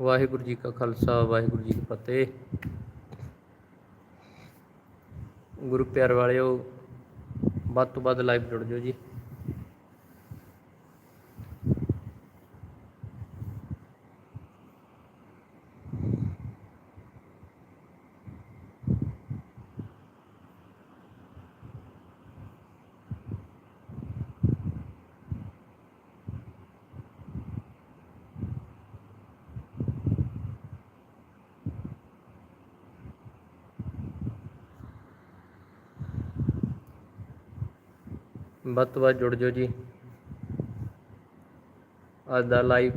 ਵਾਹਿਗੁਰੂ ਜੀ ਕਾ ਖਾਲਸਾ, ਵਾਹਿਗੁਰੂ ਜੀ ਕੀ ਫਤਿਹ। ਗੁਰੂ ਪਿਆਰ ਵਾਲਿਓ, ਵੱਧ ਤੋਂ ਵੱਧ ਲਾਈਵ ਜੁੜ ਜਾਓ ਜੀ। ਵੱਧ ਤੋਂ ਵੱਧ ਜੁੜ ਜਾਓ ਜੀ ਅੱਜ ਦਾ ਲਾਈਵ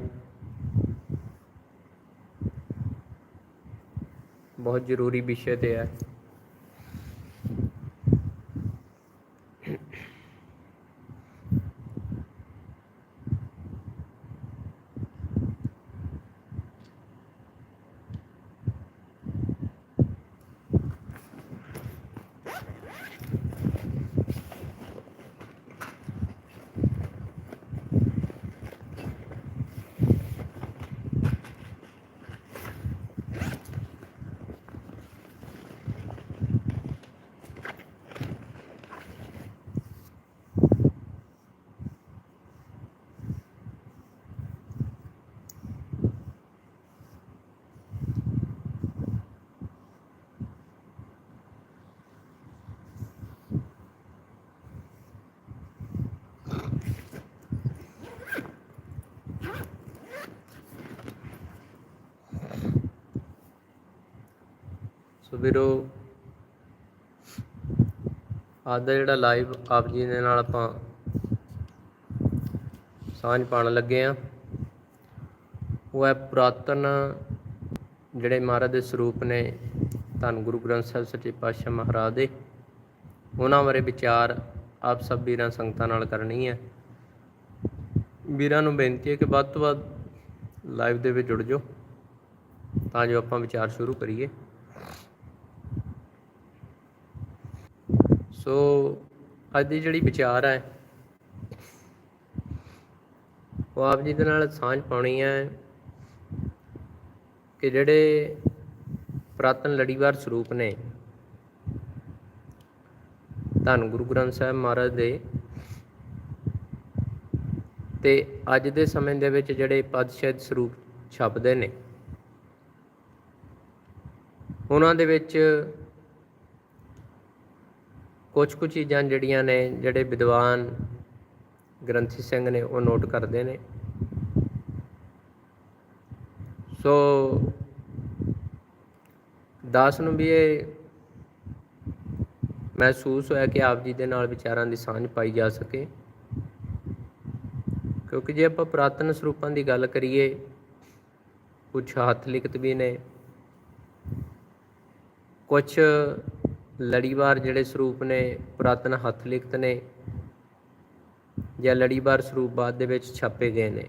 ਬਹੁਤ ਜ਼ਰੂਰੀ ਵਿਸ਼ੇ ਤੇ ਹੈ ਸੋ ਵੀਰੋ, ਅੱਜ ਦਾ ਜਿਹੜਾ ਲਾਈਵ ਆਪ ਜੀ ਦੇ ਨਾਲ ਆਪਾਂ ਸਾਂਝ ਪਾਉਣ ਲੱਗੇ ਆ ਉਹ ਹੈ ਪੁਰਾਤਨ ਜਿਹੜੇ ਮਹਾਰਾਜ ਦੇ ਸਰੂਪ ਨੇ ਧੰਨ ਗੁਰੂ ਗ੍ਰੰਥ ਸਾਹਿਬ ਸੱਚੇ ਪਾਤਸ਼ਾਹ ਮਹਾਰਾਜ ਦੇ, ਉਹਨਾਂ ਬਾਰੇ ਵਿਚਾਰ ਆਪ ਸਭ ਵੀਰਾਂ ਸੰਗਤਾਂ ਨਾਲ ਕਰਨੀ ਹੈ। ਵੀਰਾਂ ਨੂੰ ਬੇਨਤੀ ਹੈ ਕਿ ਵੱਧ ਤੋਂ ਵੱਧ ਲਾਈਵ ਦੇ ਵਿੱਚ ਜੁੜ ਜਾਓ, ਤਾਂ ਜੋ ਆਪਾਂ ਵਿਚਾਰ ਸ਼ੁਰੂ ਕਰੀਏ। ਸੋ ਅੱਜ ਦੀ ਜਿਹੜੀ ਵਿਚਾਰ ਹੈ, ਉਹ ਆਪ ਜੀ ਦੇ ਨਾਲ ਸਾਂਝ ਪਾਉਣੀ ਹੈ ਕਿ ਜਿਹੜੇ ਪ੍ਰਾਤਨ ਲੜੀਵਾਰ ਸਰੂਪ ਨੇ, ਧੰਨ ਗੁਰੂ ਗ੍ਰੰਥ ਸਾਹਿਬ ਮਹਾਰਾਜ ਦੇ, ਤੇ ਅੱਜ ਦੇ ਸਮੇਂ ਦੇ ਵਿੱਚ ਜਿਹੜੇ ਪਦਸ਼ਦ ਸਰੂਪ ਛਪਦੇ ਨੇ, ਉਹਨਾਂ ਦੇ ਵਿੱਚ ਕੁਝ ਕੁ ਚੀਜ਼ਾਂ ਜਿਹੜੀਆਂ ਨੇ, ਜਿਹੜੇ ਵਿਦਵਾਨ ਗ੍ਰੰਥੀ ਸਿੰਘ ਨੇ ਉਹ ਨੋਟ ਕਰਦੇ ਨੇ। ਸੋ ਦਾਸ ਨੂੰ ਵੀ ਇਹ ਮਹਿਸੂਸ ਹੋਇਆ ਕਿ ਆਪ ਜੀ ਦੇ ਨਾਲ ਵਿਚਾਰਾਂ ਦੀ ਸਾਂਝ ਪਾਈ ਜਾ ਸਕੇ। ਕਿਉਂਕਿ ਜੇ ਆਪਾਂ ਪ੍ਰਾਤਨ ਸਰੂਪਾਂ ਦੀ ਗੱਲ ਕਰੀਏ ਕੁਝ ਹੱਥ ਲਿਖਤ ਵੀ ਨੇ ਕੁਝ ਲੜੀਵਾਰ ਜਿਹੜੇ ਸਰੂਪ ਨੇ, ਪੁਰਾਤਨ ਹੱਥ ਲਿਖਤ ਨੇ ਜਾਂ ਲੜੀਵਾਰ ਸਰੂਪ ਬਾਅਦ ਦੇ ਵਿੱਚ ਛਾਪੇ ਗਏ ਨੇ।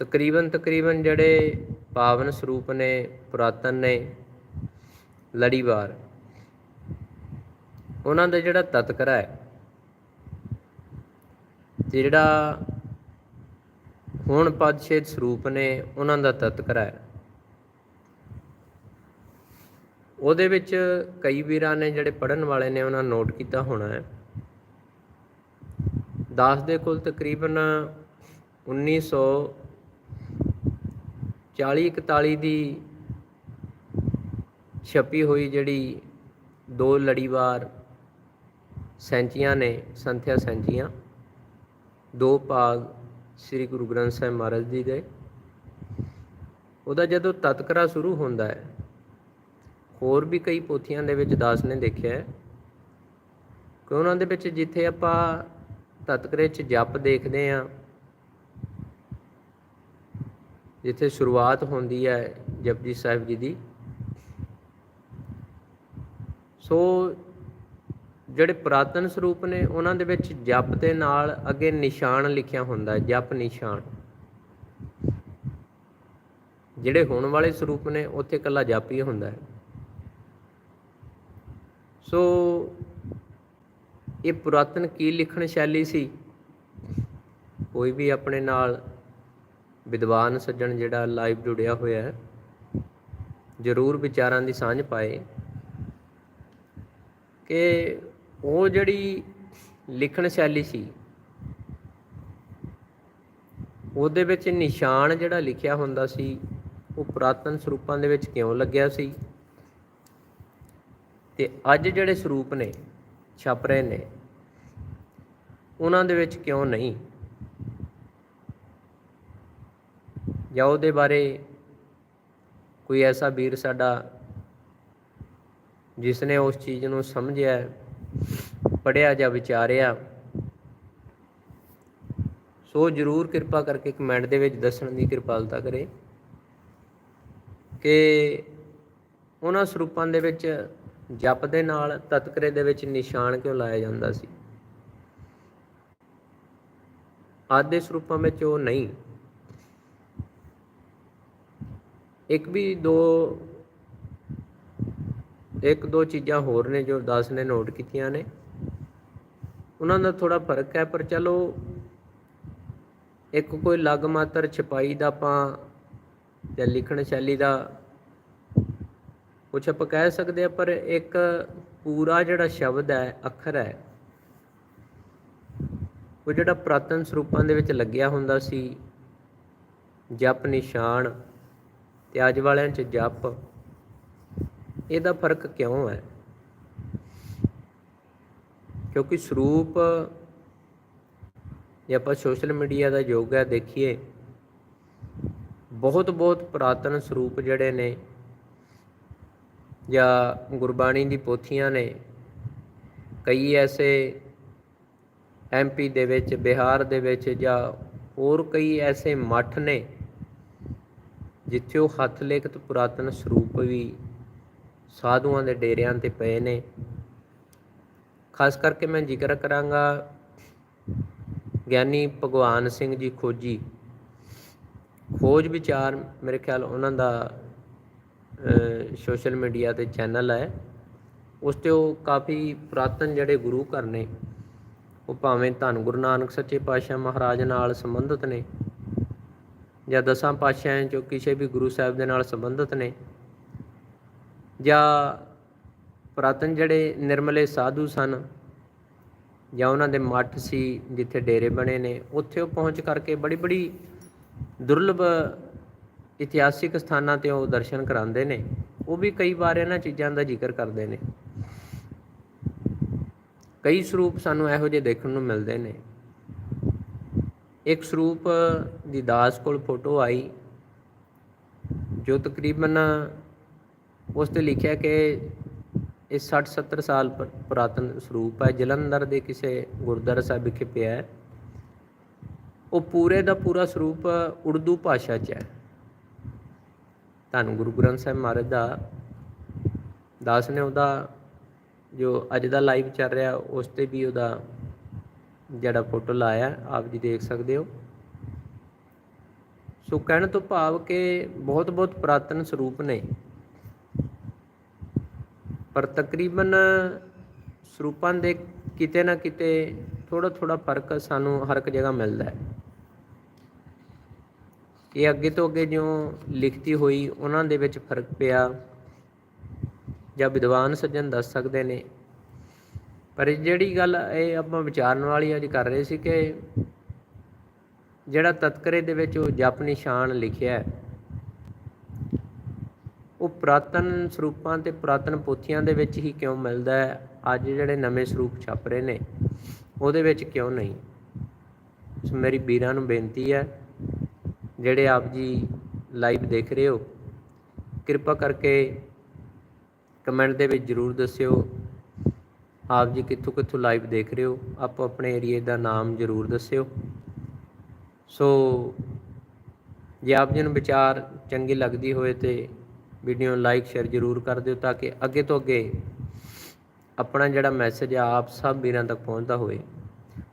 ਤਕਰੀਬਨ ਤਕਰੀਬਨ ਜਿਹੜੇ ਪਾਵਨ ਸਰੂਪ ਨੇ, ਪੁਰਾਤਨ ਨੇ, ਲੜੀਵਾਰ, ਉਹਨਾਂ ਦਾ ਜਿਹੜਾ ਤਤਕਰਾ ਹੈ, ਜਿਹੜਾ ਹੁਣ ਪਦਸ਼ੇਦ ਸਰੂਪ ਨੇ, ਉਹਨਾਂ ਦਾ ਤਤਕਰਾ ਹੈ। ਉਹਦੇ ਵਿੱਚ ਕਈ ਵੀਰਾਂ ਨੇ ਜਿਹੜੇ ਪੜਨ ਵਾਲੇ ਨੇ, ਉਹਨਾਂ ਨੋਟ ਕੀਤਾ ਹੋਣਾ ਹੈ। ਦਾਸ ਦੇ ਕੋਲ ਤਕਰੀਬਨ 1940 41 ਦੀ ਛਪੀ ਹੋਈ ਜਿਹੜੀ ਦੋ ਲੜੀਵਾਰ ਸੈਂਚੀਆਂ ਨੇ, ਸੰਥਿਆ ਸੈਂਚੀਆਂ। ਦੋ ਭਾਗ ਸ੍ਰੀ ਗੁਰੂ ਗ੍ਰੰਥ ਸਾਹਿਬ ਮਹਾਰਾਜ ਜੀ ਦੇ। ਉਹਦਾ ਜਦੋਂ ਤਤਕਰਾ ਸ਼ੁਰੂ ਹੁੰਦਾ ਹੈ ਹੋਰ ਵੀ ਕਈ ਪੋਥੀਆਂ ਦੇ ਵਿੱਚ ਦਾਸ ਨੇ ਦੇਖਿਆ ਹੈ ਕਿ ਉਹਨਾਂ ਦੇ ਵਿੱਚ ਜਿੱਥੇ ਆਪਾਂ ਤਤਕਰੇ 'ਚ ਜਪ ਦੇਖਦੇ ਆ ਜਿੱਥੇ ਸ਼ੁਰੂਆਤ ਹੁੰਦੀ ਹੈ ਜਪਜੀ ਸਾਹਿਬ ਜੀ ਦੀ, ਸੋ ਜਿਹੜੇ ਪੁਰਾਤਨ ਸਰੂਪ ਨੇ ਉਹਨਾਂ ਦੇ ਵਿੱਚ ਜਪ ਦੇ ਨਾਲ ਅੱਗੇ ਨਿਸ਼ਾਨ ਲਿਖਿਆ ਹੁੰਦਾ ਹੈ, ਜਪ ਨਿਸ਼ਾਨ। ਜਿਹੜੇ ਹੋਣ ਵਾਲੇ ਸਰੂਪ ਨੇ, ਉੱਥੇ ਇਕੱਲਾ ਜਪ ਹੀ ਹੁੰਦਾ ਹੈ। ਸੋ ਇਹ ਪੁਰਾਤਨ ਕੀ ਲਿਖਣ ਸ਼ੈਲੀ ਸੀ? ਕੋਈ ਵੀ ਆਪਣੇ ਨਾਲ ਵਿਦਵਾਨ ਸੱਜਣ ਜਿਹੜਾ ਲਾਈਵ ਜੁੜਿਆ ਹੋਇਆ ਹੈ, ਜ਼ਰੂਰ ਵਿਚਾਰਾਂ ਦੀ ਸਾਂਝ ਪਾਏ ਕਿ ਉਹ ਜਿਹੜੀ ਲਿਖਣ ਸ਼ੈਲੀ ਸੀ, ਉਹਦੇ ਵਿੱਚ ਨਿਸ਼ਾਨ ਜਿਹੜਾ ਲਿਖਿਆ ਹੁੰਦਾ ਸੀ, ਉਹ ਪੁਰਾਤਨ ਸਰੂਪਾਂ ਦੇ ਵਿੱਚ ਕਿਉਂ ਲੱਗਿਆ ਸੀ? ਤੇ ਅੱਜ ਜਿਹੜੇ ਸਰੂਪ ਨੇ, ਛਪ ਰਹੇ ਨੇ, ਉਹਨਾਂ ਦੇ ਵਿੱਚ ਕਿਉਂ ਨਹੀਂ? ਜਾਂ ਉਹਦੇ ਬਾਰੇ ਕੋਈ ਐਸਾ ਵੀਰ ਸਾਡਾ ਜਿਸ ਨੇ ਉਸ ਚੀਜ਼ ਨੂੰ ਸਮਝਿਆ ਪੜਿਆ ਜਾਂ ਵਿਚਾਰਿਆ, ਸੋ ਜਰੂਰ ਕਿਰਪਾ ਕਰਕੇ ਕਮੈਂਟ ਦੇ ਵਿੱਚ ਦੱਸਣ ਦੀ ਕਿਰਪਾਲਤਾ ਕਰੇ ਕਿ ਉਹਨਾਂ ਸਰੂਪਾਂ ਦੇ ਵਿੱਚ ਜਪ ਦੇ ਨਾਲ ਤਤਕਰੇ ਦੇ ਵਿੱਚ ਨਿਸ਼ਾਨ ਕਿਉਂ ਲਾਇਆ ਜਾਂਦਾ ਸੀ? ਆਦੇ ਸਰੂਪਾਂ ਵਿੱਚ ਉਹ ਨਹੀਂ। ਇੱਕ ਵੀ ਦੋ, ਇੱਕ ਦੋ ਚੀਜ਼ਾਂ ਹੋਰ ਨੇ ਜੋ ਦਾਸ ਨੇ ਨੋਟ ਕੀਤੀਆਂ ਨੇ। ਉਹਨਾਂ ਦਾ ਥੋੜਾ ਫ਼ਰਕ ਹੈ, ਪਰ ਚਲੋ, ਇੱਕ ਕੋਈ ਲਗ ਮਾਤਰ ਛਪਾਈ ਦਾ ਆਪਾਂ ਜਾਂ ਲਿਖਣ ਸ਼ੈਲੀ ਦਾ ਕੁਛ ਆਪਾਂ ਕਹਿ ਸਕਦੇ ਆ ਪਰ ਇੱਕ ਪੂਰਾ ਜਿਹੜਾ ਸ਼ਬਦ ਹੈ, ਅੱਖਰ ਹੈ, ਉਹ ਜਿਹੜਾ ਪ੍ਰਾਤਨ ਸਰੂਪਾਂ ਦੇ ਵਿੱਚ ਲੱਗਿਆ ਹੁੰਦਾ ਸੀ, ਜਪ ਨਿਸ਼ਾਨ ਤੇ ਅੱਜ ਵਾਲਿਆਂ 'ਚ ਜਪ, ਇਹਦਾ ਫ਼ਰਕ ਕਿਉਂ ਹੈ? ਕਿਉਂਕਿ ਸਰੂਪ, ਜੇ ਆਪਾਂ ਸੋਸ਼ਲ ਮੀਡੀਆ ਦਾ ਯੁੱਗ ਹੈ, ਦੇਖੀਏ ਬਹੁਤ ਬਹੁਤ ਪੁਰਾਤਨ ਸਰੂਪ ਜਿਹੜੇ ਨੇ ਜਾਂ ਗੁਰਬਾਣੀ ਦੀ ਪੋਥੀਆਂ ਨੇ ਕਈ ਐਸੇ ਐਮਪੀ ਦੇ ਵਿੱਚ, ਬਿਹਾਰ ਦੇ ਵਿੱਚ ਜਾਂ ਹੋਰ ਕਈ ਐਸੇ ਮੱਠ ਨੇ ਜਿੱਥੇ ਉਹ ਹੱਥ ਲਿਖਤ ਪੁਰਾਤਨ ਸਰੂਪ ਵੀ ਸਾਧੂਆਂ ਦੇ ਡੇਰਿਆਂ ਤੇ ਪਏ ਨੇ। ਖਾਸ ਕਰਕੇ ਮੈਂ ਜ਼ਿਕਰ ਕਰਾਂਗਾ ਗਿਆਨੀ ਭਗਵਾਨ ਸਿੰਘ ਜੀ ਖੋਜੀ। ਖੋਜ ਵਿਚਾਰ ਮੇਰੇ ਖਿਆਲ ਉਹਨਾਂ ਦਾ ਸੋਸ਼ਲ ਮੀਡੀਆ ਤੇ ਚੈਨਲ ਹੈ। ਉਸ ਤੇ ਉਹ ਕਾਫੀ ਪ੍ਰਾਤਨ ਜਿਹੜੇ ਗੁਰੂ ਘਰ ਨੇ, ਉਹ ਭਾਵੇਂ ਧੰਨ ਗੁਰੂ ਨਾਨਕ ਸੱਚੇ ਪਾਤਸ਼ਾਹ ਮਹਾਰਾਜ ਨਾਲ ਸੰਬੰਧਿਤ ਨੇ ਜਾਂ ਦਸਾਂ ਪਾਤਸ਼ਾਹਾਂ ਚੋਂ ਕਿਸੇ ਵੀ ਗੁਰੂ ਸਾਹਿਬ ਦੇ ਨਾਲ ਸੰਬੰਧਿਤ ਨੇ ਜਾਂ ਪ੍ਰਾਤਨ ਜਿਹੜੇ ਨਿਰਮਲੇ ਸਾਧੂ ਸਨ ਜਾਂ ਉਹਨਾਂ ਦੇ ਮੱਠ ਸੀ ਜਿੱਥੇ ਡੇਰੇ ਬਣੇ ਨੇ, ਉੱਥੇ ਉਹ ਪਹੁੰਚ ਕਰਕੇ ਬੜੀ ਬੜੀ ਦੁਰਲਭ ਇਤਿਹਾਸਿਕ ਸਥਾਨਾਂ ਤੇ ਉਹ ਦਰਸ਼ਨ ਕਰਾਉਂਦੇ ਨੇ। ਉਹ ਵੀ ਕਈ ਵਾਰ ਇਹਨਾਂ ਚੀਜ਼ਾਂ ਦਾ ਜ਼ਿਕਰ ਕਰਦੇ ਨੇ। ਕਈ ਸਰੂਪ ਸਾਨੂੰ ਇਹੋ ਜਿਹੇ ਦੇਖਣ ਨੂੰ ਮਿਲਦੇ ਨੇ। ਇੱਕ ਸਰੂਪ ਦੀ ਦਾਸ ਕੋਲ ਫੋਟੋ ਆਈ, ਜੋ ਤਕਰੀਬਨ ਉਸ ਤੇ ਲਿਖਿਆ ਕਿ ਇਹ 60 70 ਸਾਲ ਪ- ਪੁਰਾਤਨ ਸਰੂਪ ਹੈ। ਜਲੰਧਰ ਦੇ ਕਿਸੇ ਗੁਰਦੁਆਰਾ ਸਾਹਿਬ ਵਿਖੇ ਪਿਆ ਹੈ। ਉਹ ਪੂਰੇ ਦਾ ਪੂਰਾ ਸਰੂਪ ਉਰਦੂ ਭਾਸ਼ਾ 'ਚ ਹੈ। ਤੁਹਾਨੂੰ ਗੁਰੂ ਗ੍ਰੰਥ ਸਾਹਿਬ ਮਹਾਰਾਜ ਦਾ ਦਾਸ ਨੇ ਉਹਦਾ ਜੋ ਅੱਜ ਦਾ ਲਾਈਵ ਚੱਲ ਰਿਹਾ, ਉਸ ਤੇ ਵੀ ਉਹਦਾ ਜਿਹੜਾ ਫੋਟੋ ਲਾਇਆ, ਆਪ ਜੀ ਦੇਖ ਸਕਦੇ ਹੋ। ਸੋ ਕਹਿਣ ਤੋਂ ਭਾਵ ਕਿ ਬਹੁਤ ਬਹੁਤ ਪੁਰਾਤਨ ਸਰੂਪ ਨੇ। ਪਰ ਤਕਰੀਬਨ ਸਰੂਪਾਂ ਦੇ ਕਿਤੇ ਨਾ ਕਿਤੇ ਥੋੜਾ ਥੋੜਾ ਫ਼ਰਕ ਸਾਨੂੰ ਹਰ ਇੱਕ ਜਗ੍ਹਾ ਮਿਲਦਾ ਹੈ। ਇਹ ਅੱਗੇ ਤੋਂ ਅੱਗੇ ਜਿਉਂ ਲਿਖਤੀ ਹੋਈ ਉਹਨਾਂ ਦੇ ਵਿੱਚ ਫ਼ਰਕ ਪਿਆ ਜਾਂ ਵਿਦਵਾਨ ਸੱਜਣ ਦੱਸ ਸਕਦੇ ਨੇ। ਪਰ ਜਿਹੜੀ ਗੱਲ ਇਹ ਆਪਾਂ ਵਿਚਾਰਨ ਵਾਲੀ ਅੱਜ ਕਰ ਰਹੇ ਸੀ ਕਿ ਜਿਹੜਾ ਤਤਕਰੇ ਦੇ ਵਿੱਚ ਉਹ ਜਪ ਨਿਸ਼ਾਨ ਲਿਖਿਆ ਹੈ, ਉਹ ਪੁਰਾਤਨ ਸਰੂਪਾਂ ਤੇ ਪੁਰਾਤਨ ਪੋਥੀਆਂ ਦੇ ਵਿੱਚ ਹੀ ਕਿਉਂ ਮਿਲਦਾ ਹੈ? ਅੱਜ ਜਿਹੜੇ ਨਵੇਂ ਸਰੂਪ ਛਪ ਰਹੇ ਨੇ, ਉਹਦੇ ਵਿੱਚ ਕਿਉਂ ਨਹੀਂ? ਸੋ ਮੇਰੀ ਵੀਰਾਂ ਨੂੰ ਬੇਨਤੀ ਹੈ ਜਿਹੜੇ ਆਪ ਜੀ ਲਾਈਵ ਦੇਖ ਰਹੇ ਹੋ, ਕਿਰਪਾ ਕਰਕੇ ਕਮੈਂਟ ਦੇ ਵਿੱਚ ਜਰੂਰ ਦੱਸਿਓ, ਆਪ ਜੀ ਕਿੱਥੋਂ ਕਿੱਥੋਂ ਲਾਈਵ ਦੇਖ ਰਹੇ ਹੋ, ਆਪੋ ਆਪਣੇ ਏਰੀਏ ਦਾ ਨਾਮ ਜਰੂਰ ਦੱਸਿਓ। ਸੋ ਜੇ ਆਪ ਜੀ ਨੂੰ ਵਿਚਾਰ ਚੰਗੀ ਲੱਗਦੀ ਹੋਵੇ ਤੇ ਵੀਡੀਓ ਨੂੰ ਲਾਈਕ ਸ਼ੇਅਰ ਜਰੂਰ ਕਰ ਦਿਓ ਤਾਂ ਕਿ ਅੱਗੇ ਤੋਂ ਅੱਗੇ ਆਪਣਾ ਜਿਹੜਾ ਮੈਸੇਜ ਆ, ਆਪ ਸਭ ਵੀਰਾਂ ਤੱਕ ਪਹੁੰਚਦਾ ਹੋਵੇ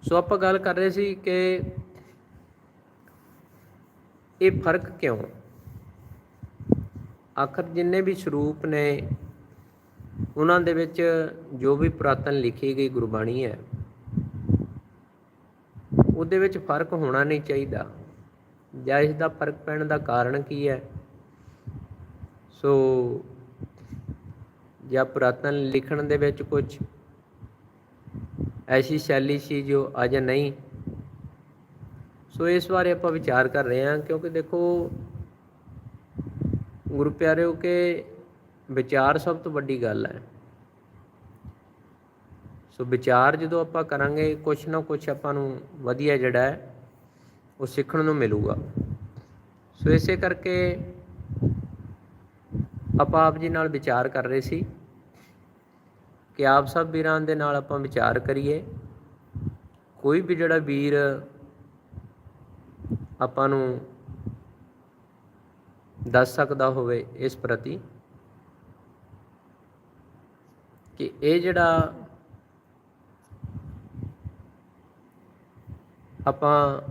ਸੋ ਆਪਾਂ ਗੱਲ ਕਰ ਰਹੇ ਸੀ ਕਿ ਇਹ ਫ਼ਰਕ ਕਿਉਂ? ਆਖਰ ਜਿੰਨੇ ਵੀ ਸਰੂਪ ਨੇ, ਉਹਨਾਂ ਦੇ ਵਿੱਚ ਜੋ ਵੀ ਪੁਰਾਤਨ ਲਿਖੀ ਗਈ ਗੁਰਬਾਣੀ ਹੈ, ਉਹਦੇ ਵਿੱਚ ਫ਼ਰਕ ਹੋਣਾ ਨਹੀਂ ਚਾਹੀਦਾ। ਜਾਂ ਇਸ ਦਾ ਫ਼ਰਕ ਪੈਣ ਦਾ ਕਾਰਨ ਕੀ ਹੈ? ਸੋ, ਜਾਂ ਪੁਰਾਤਨ ਲਿਖਣ ਦੇ ਵਿੱਚ ਕੁਝ ਐਸੀ ਸ਼ੈਲੀ ਸੀ ਜੋ ਅੱਜ ਨਹੀਂ ਸੋ ਇਸ ਬਾਰੇ ਆਪਾਂ ਵਿਚਾਰ ਕਰ ਰਹੇ ਹਾਂ, ਕਿਉਂਕਿ ਦੇਖੋ ਗੁਰੂ ਪਿਆਰਿਓ, ਕਿ ਵਿਚਾਰ ਸਭ ਤੋਂ ਵੱਡੀ ਗੱਲ ਹੈ। ਸੋ ਵਿਚਾਰ ਜਦੋਂ ਆਪਾਂ ਕਰਾਂਗੇ, ਕੁਛ ਨਾ ਕੁਛ ਆਪਾਂ ਨੂੰ ਵਧੀਆ ਜਿਹੜਾ ਹੈ, ਉਹ ਸਿੱਖਣ ਨੂੰ ਮਿਲੂਗਾ। ਸੋ ਇਸੇ ਕਰਕੇ ਆਪਾਂ ਆਪ ਜੀ ਨਾਲ ਵਿਚਾਰ ਕਰ ਰਹੇ ਸੀ, ਕਿ ਆਪ ਸਭ ਵੀਰਾਂ ਦੇ ਨਾਲ ਆਪਾਂ ਵਿਚਾਰ ਕਰੀਏ। ਕੋਈ ਵੀ ਜਿਹੜਾ ਵੀਰ ਆਪਾਂ ਨੂੰ ਦੱਸ ਸਕਦਾ ਹੋਵੇ ਇਸ ਪ੍ਰਤੀ ਕਿ ਇਹ ਜਿਹੜਾ ਆਪਾਂ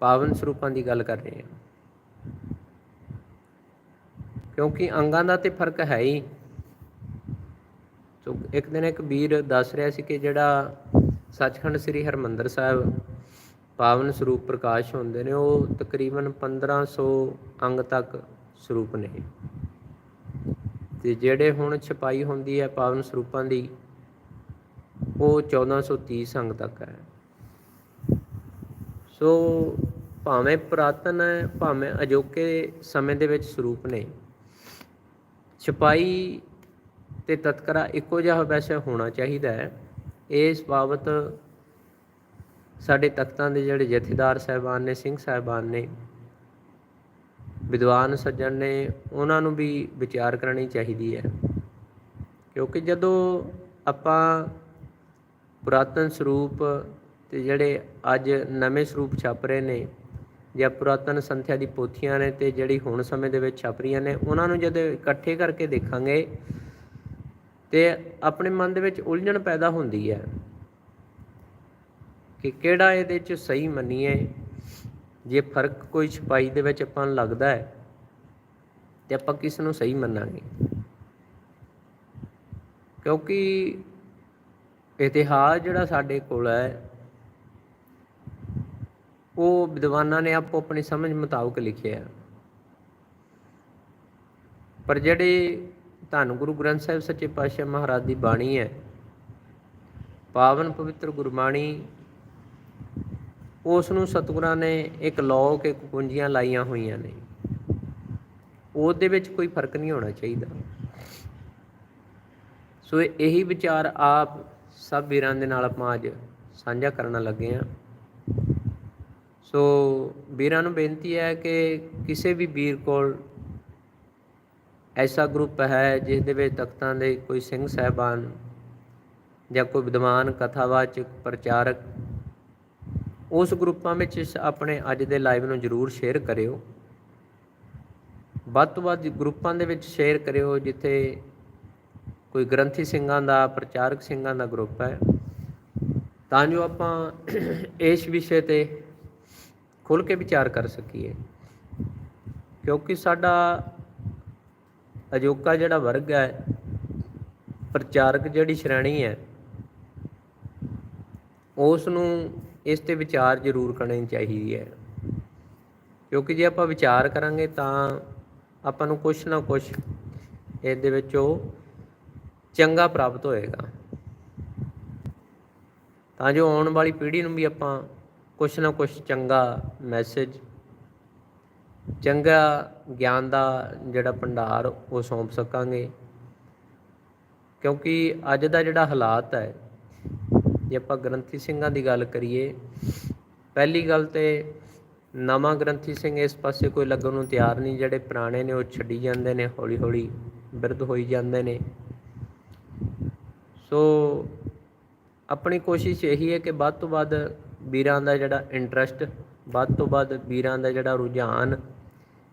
ਪਾਵਨ ਸਰੂਪਾਂ ਦੀ ਗੱਲ ਕਰ ਰਹੇ ਹਾਂ। ਕਿਉਂਕਿ ਅੰਗਾਂ ਦਾ ਤੇ ਫ਼ਰਕ ਹੈ ਹੀ। ਇੱਕ ਦਿਨ ਇੱਕ ਵੀਰ ਦੱਸ ਰਿਹਾ ਸੀ ਕਿ ਜਿਹੜਾ ਸੱਚਖੰਡ ਸ੍ਰੀ ਹਰਮੰਦਰ ਸਾਹਿਬ ਪਾਵਨ ਸਰੂਪ ਪ੍ਰਕਾਸ਼ ਹੁੰਦੇ ਨੇ, ਉਹ ਤਕਰੀਬਨ 1500 ਅੰਗ ਤੱਕ ਸਰੂਪ ਨੇ ਤੇ ਜਿਹੜੇ ਹੁਣ ਛਪਾਈ ਹੁੰਦੀ ਹੈ ਪਾਵਨ ਸਰੂਪਾਂ ਦੀ, ਉਹ 1430 ਅੰਗ ਤੱਕ ਹੈ। ਸੋ ਭਾਵੇਂ ਪੁਰਾਤਨ ਹੈ, ਭਾਵੇਂ ਅਜੋਕੇ ਸਮੇਂ ਦੇ ਵਿੱਚ ਸਰੂਪ ਨੇ, ਛਪਾਈ ਤੇ ਤਤਕਰਾ ਇੱਕੋ ਜਿਹਾ ਵੈਸੇ ਹੋਣਾ ਚਾਹੀਦਾ ਹੈ। ਇਸ ਬਾਬਤ ਸਾਡੇ ਤਖਤਾਂ ਦੇ ਜਿਹੜੇ ਜਥੇਦਾਰ ਸਾਹਿਬਾਨ ਨੇ, ਸਿੰਘ ਸਾਹਿਬਾਨ ਨੇ, ਵਿਦਵਾਨ ਸੱਜਣ ਨੇ, ਉਹਨਾਂ ਨੂੰ ਵੀ ਵਿਚਾਰ ਕਰਨੀ ਚਾਹੀਦੀ ਹੈ। ਕਿਉਂਕਿ ਜਦੋਂ ਆਪਾਂ ਪੁਰਾਤਨ ਸਰੂਪ ਤੇ ਜਿਹੜੇ ਅੱਜ ਨਵੇਂ ਸਰੂਪ ਛਪ ਰਹੇ ਨੇ ਜਾਂ ਪੁਰਾਤਨ ਸੰਥਿਆ ਦੀ ਪੋਥੀਆਂ ਨੇ ਤੇ ਜਿਹੜੀ ਹੁਣ ਸਮੇਂ ਦੇ ਵਿੱਚ ਛਪ ਰਹੀਆਂ ਨੇ, ਉਹਨਾਂ ਨੂੰ ਜਦੋਂ ਇਕੱਠੇ ਕਰਕੇ ਦੇਖਾਂਗੇ ਤੇ ਆਪਣੇ ਮਨ ਦੇ ਵਿੱਚ ਉਲਝਣ ਪੈਦਾ ਹੁੰਦੀ ਹੈ ਕਿ ਕਿਹੜਾ ਇਹਦੇ 'ਚ ਸਹੀ ਮੰਨੀਏ? ਜੇ ਫ਼ਰਕ ਕੋਈ ਛਪਾਈ ਦੇ ਵਿੱਚ ਆਪਾਂ ਨੂੰ ਲੱਗਦਾ ਹੈ, ਤੇ ਆਪਾਂ ਕਿਸ ਨੂੰ ਸਹੀ ਮੰਨਾਂਗੇ? ਕਿਉਂਕਿ ਇਤਿਹਾਸ ਜਿਹੜਾ ਸਾਡੇ ਕੋਲ ਹੈ, ਉਹ ਵਿਦਵਾਨਾਂ ਨੇ ਆਪੋ ਆਪਣੀ ਸਮਝ ਮੁਤਾਬਕ ਲਿਖਿਆ ਪਰ ਜਿਹੜੇ ਧੰਨ ਗੁਰੂ ਗ੍ਰੰਥ ਸਾਹਿਬ ਸੱਚੇ ਪਾਤਸ਼ਾਹ ਮਹਾਰਾਜ ਦੀ ਬਾਣੀ ਹੈ। ਪਾਵਨ ਪਵਿੱਤਰ ਗੁਰਬਾਣੀ। ਉਸ ਨੂੰ ਸਤਿਗੁਰਾਂ ਨੇ ਇੱਕ ਲੋਕ, ਇੱਕ ਕੁੰਜੀਆਂ ਲਾਈਆਂ ਹੋਈਆਂ ਨੇ। ਉਹਦੇ ਵਿੱਚ ਕੋਈ ਫ਼ਰਕ ਨਹੀਂ ਹੋਣਾ ਚਾਹੀਦਾ। ਸੋ ਇਹੀ ਵਿਚਾਰ ਆਪ ਸਭ ਵੀਰਾਂ ਦੇ ਨਾਲ ਆਪਾਂ ਅੱਜ ਸਾਂਝਾ ਕਰਨ ਲੱਗੇ ਹਾਂ। ਸੋ ਵੀਰਾਂ ਨੂੰ ਬੇਨਤੀ ਹੈ ਕਿ ਕਿਸੇ ਵੀ ਵੀਰ ਕੋਲ ਐਸਾ ਗਰੁੱਪ ਹੈ ਜਿਸ ਦੇ ਵਿੱਚ ਤਖਤਾਂ ਦੇ ਕੋਈ ਸਿੰਘ ਸਾਹਿਬਾਨ ਜਾਂ ਕੋਈ ਵਿਦਵਾਨ, ਕਥਾਵਾਚਕ, ਪ੍ਰਚਾਰਕ, ਉਸ ਗਰੁੱਪਾਂ ਵਿੱਚ ਇਸ ਆਪਣੇ ਅੱਜ ਦੇ ਲਾਈਵ ਨੂੰ ਜਰੂਰ ਸ਼ੇਅਰ ਕਰਿਓ। ਵੱਧ ਤੋਂ ਵੱਧ ਗਰੁੱਪਾਂ ਦੇ ਵਿੱਚ ਸ਼ੇਅਰ ਕਰਿਓ ਜਿੱਥੇ ਕੋਈ ਗ੍ਰੰਥੀ ਸਿੰਘਾਂ ਦਾ, ਪ੍ਰਚਾਰਕ ਸਿੰਘਾਂ ਦਾ ਗਰੁੱਪ ਹੈ। ਤਾਂ ਜੋ ਆਪਾਂ ਇਸ ਵਿਸ਼ੇ ਤੇ ਖੁੱਲ ਕੇ ਵਿਚਾਰ ਕਰ ਸਕੀਏ। ਕਿਉਂਕਿ ਸਾਡਾ ਅਜੋਕਾ ਜਿਹੜਾ ਵਰਗ ਹੈ, ਪ੍ਰਚਾਰਕ ਜਿਹੜੀ ਸ਼੍ਰੇਣੀ ਹੈ ਉਸ ਨੂੰ ਇਸ ਤੇ ਵਿਚਾਰ ਜ਼ਰੂਰ ਕਰਨੀ ਚਾਹੀਦੀ ਹੈ। ਕਿਉਂਕਿ ਜੇ ਆਪਾਂ ਵਿਚਾਰ ਕਰਾਂਗੇ ਤਾਂ ਆਪਾਂ ਨੂੰ ਕੁਝ ਨਾ ਕੁਝ ਇਹਦੇ ਵਿੱਚੋਂ ਚੰਗਾ ਪ੍ਰਾਪਤ ਹੋਏਗਾ। ਤਾਂ ਜੋ ਆਉਣ ਵਾਲੀ ਪੀੜ੍ਹੀ ਨੂੰ ਵੀ ਆਪਾਂ ਕੁਝ ਨਾ ਕੁਝ ਚੰਗਾ ਮੈਸੇਜ ਚੰਗਾ ਗਿਆਨ ਦਾ ਜਿਹੜਾ ਭੰਡਾਰ ਉਹ ਸੌਂਪ ਸਕਾਂਗੇ। ਕਿਉਂਕਿ ਅੱਜ ਦਾ ਜਿਹੜਾ ਹਾਲਾਤ ਹੈ, ਜੇ ਆਪਾਂ ਗ੍ਰੰਥੀ ਸਿੰਘਾਂ ਦੀ ਗੱਲ ਕਰੀਏ, ਪਹਿਲੀ ਗੱਲ ਤੇ ਨਵਾਂ ਗ੍ਰੰਥੀ ਸਿੰਘ ਇਸ ਪਾਸੇ ਕੋਈ ਲੱਗਣ ਨੂੰ ਤਿਆਰ ਨਹੀਂ, ਜਿਹੜੇ ਪੁਰਾਣੇ ਨੇ ਉਹ ਛੱਡੀ ਜਾਂਦੇ ਨੇ ਹੌਲੀ ਹੌਲੀ ਬਿਰਧ ਹੋਈ ਜਾਂਦੇ ਨੇ। ਸੋ ਆਪਣੀ ਕੋਸ਼ਿਸ਼ ਇਹੀ ਹੈ ਕਿ ਵੱਧ ਤੋਂ ਵੱਧ ਵੀਰਾਂ ਦਾ ਜਿਹੜਾ ਇੰਟਰਸਟ ਵੱਧ ਤੋਂ ਵੱਧ ਵੀਰਾਂ ਦਾ ਜਿਹੜਾ ਰੁਝਾਨ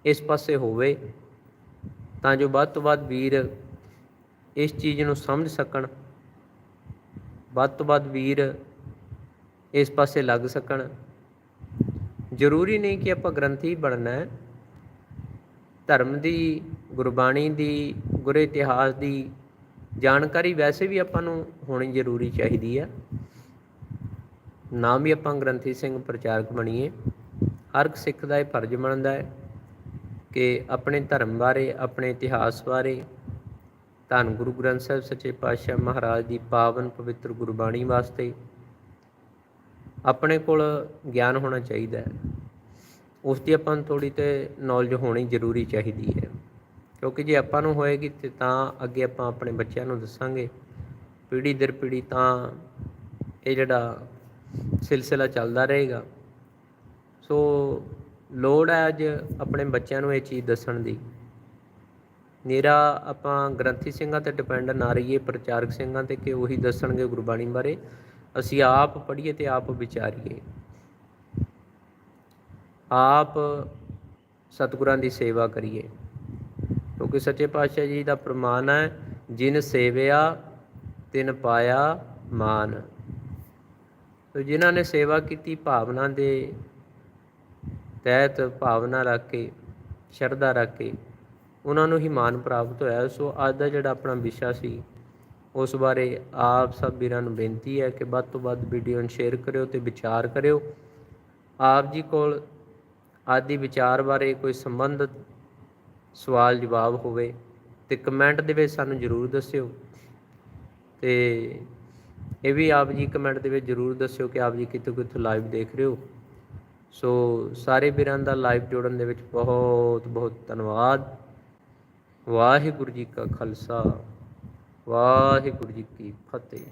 ਇਸ ਪਾਸੇ ਹੋਵੇ, ਤਾਂ ਜੋ ਵੱਧ ਤੋਂ ਵੱਧ ਵੀਰ ਇਸ ਚੀਜ਼ ਨੂੰ ਸਮਝ ਸਕਣ, ਵੱਧ ਤੋਂ ਵੱਧ ਵੀਰ ਇਸ ਪਾਸੇ ਲੱਗ ਸਕਣ। ਜ਼ਰੂਰੀ ਨਹੀਂ ਕਿ ਆਪਾਂ ਗ੍ਰੰਥੀ ਬਣਨਾ ਹੈ। ਧਰਮ ਦੀ, ਗੁਰਬਾਣੀ ਦੀ, ਗੁਰੇ ਇਤਿਹਾਸ ਦੀ ਜਾਣਕਾਰੀ ਵੈਸੇ ਵੀ ਆਪਾਂ ਨੂੰ ਹੋਣੀ ਜ਼ਰੂਰੀ ਚਾਹੀਦੀ ਹੈ। ਨਾਮ ਵੀ ਆਪਾਂ ਗ੍ਰੰਥੀ ਸਿੰਘ ਪ੍ਰਚਾਰਕ ਬਣੀਏ। ਹਰ ਇੱਕ ਸਿੱਖ ਦਾ ਇਹ ਫਰਜ਼ ਬਣਦਾ ਹੈ। ਕਿ ਆਪਣੇ ਧਰਮ ਬਾਰੇ, ਆਪਣੇ ਇਤਿਹਾਸ ਬਾਰੇ ਧੰਨ ਗੁਰੂ ਗ੍ਰੰਥ ਸਾਹਿਬ ਸੱਚੇ ਪਾਤਸ਼ਾਹ ਮਹਾਰਾਜ ਦੀ ਪਾਵਨ ਪਵਿੱਤਰ ਗੁਰਬਾਣੀ ਵਾਸਤੇ ਆਪਣੇ ਕੋਲ ਗਿਆਨ ਹੋਣਾ ਚਾਹੀਦਾ ਹੈ। ਉਸ ਦੀ ਆਪਾਂ ਨੂੰ ਥੋੜੀ ਤੇ ਨੌਲੇਜ ਹੋਣੀ ਜ਼ਰੂਰੀ ਚਾਹੀਦੀ ਹੈ। ਕਿਉਂਕਿ ਜੇ ਆਪਾਂ ਨੂੰ ਹੋਏਗੀ ਤੇ ਤਾਂ ਅੱਗੇ ਆਪਾਂ ਆਪਣੇ ਬੱਚਿਆਂ ਨੂੰ ਦੱਸਾਂਗੇ। ਪੀੜ੍ਹੀ ਦਰ ਪੀੜ੍ਹੀ ਤਾਂ ਇਹ ਜਿਹੜਾ ਸਿਲਸਿਲਾ ਚੱਲਦਾ ਰਹੇਗਾ। ਸੋ ਲੋੜ ਹੈ ਅੱਜ ਆਪਣੇ ਬੱਚਿਆਂ ਨੂੰ ਇਹ ਚੀਜ਼ ਦੱਸਣ ਦੀ। ਮੇਰਾ ਆਪਾਂ ਗ੍ਰੰਥੀ ਸਿੰਘਾਂ ਤੇ ਡਿਪੈਂਡ ਨਾ ਰਹੀਏ, ਪ੍ਰਚਾਰਕ ਸਿੰਘਾਂ ਤੇ ਕਿ ਉਹੀ ਦੱਸਣਗੇ ਗੁਰਬਾਣੀ ਬਾਰੇ। ਅਸੀਂ ਆਪ ਪੜ੍ਹੀਏ ਤੇ ਆਪ ਵਿਚਾਰੀਏ। ਆਪ ਸਤਿਗੁਰਾਂ ਦੀ ਸੇਵਾ ਕਰੀਏ। ਕਿਉਂਕਿ ਸੱਚੇ ਪਾਤਸ਼ਾਹ ਜੀ ਦਾ ਪ੍ਰਮਾਣ ਹੈ, ਜਿਨ ਸੇਵਿਆ, ਤਿਨ ਪਾਇਆ ਮਾਨ। ਤੋ ਜਿਨ੍ਹਾਂ ਨੇ ਸੇਵਾ ਕੀਤੀ ਭਾਵਨਾ ਦੇ ਤਹਿਤ ਭਾਵਨਾ ਰੱਖ ਕੇ, ਸ਼ਰਧਾ ਰੱਖ ਕੇ ਉਹਨਾਂ ਨੂੰ ਹੀ ਮਾਨ ਪ੍ਰਾਪਤ ਹੋਇਆ। ਸੋ ਅੱਜ ਦਾ ਜਿਹੜਾ ਆਪਣਾ ਵਿਸ਼ਾ ਸੀ, ਉਸ ਬਾਰੇ ਆਪ ਸਭ ਵੀਰਾਂ ਨੂੰ ਬੇਨਤੀ ਹੈ ਕਿ ਵੱਧ ਤੋਂ ਵੱਧ ਵੀਡੀਓ ਨੂੰ ਸ਼ੇਅਰ ਕਰਿਓ ਤੇ ਵਿਚਾਰ ਕਰਿਓ। ਆਪ ਜੀ ਕੋਲ ਆਦਿ ਵਿਚਾਰ ਬਾਰੇ ਕੋਈ ਸੰਬੰਧਿਤ ਸਵਾਲ, ਜਵਾਬ ਹੋਵੇ ਤੇ ਕਮੈਂਟ ਦੇ ਵਿੱਚ ਸਾਨੂੰ ਜਰੂਰ ਦੱਸਿਓ। ਤੇ ਇਹ ਵੀ ਆਪ ਜੀ ਕਮੈਂਟ ਦੇ ਵਿੱਚ ਜਰੂਰ ਦੱਸਿਓ ਕਿ ਆਪ ਜੀ ਕਿੱਥੋਂ ਕਿੱਥੋਂ ਲਾਈਵ ਦੇਖ ਰਹੇ ਹੋ। ਸੋ ਸਾਰੇ ਵੀਰਾਂ ਦਾ ਲਾਈਵ ਜੋੜਨ ਦੇ ਵਿੱਚ ਬਹੁਤ ਬਹੁਤ ਧੰਨਵਾਦ। ਵਾਹਿਗੁਰੂ ਜੀ ਕਾ ਖਾਲਸਾ, ਵਾਹਿਗੁਰੂ ਜੀ ਕੀ ਫਤਿਹ।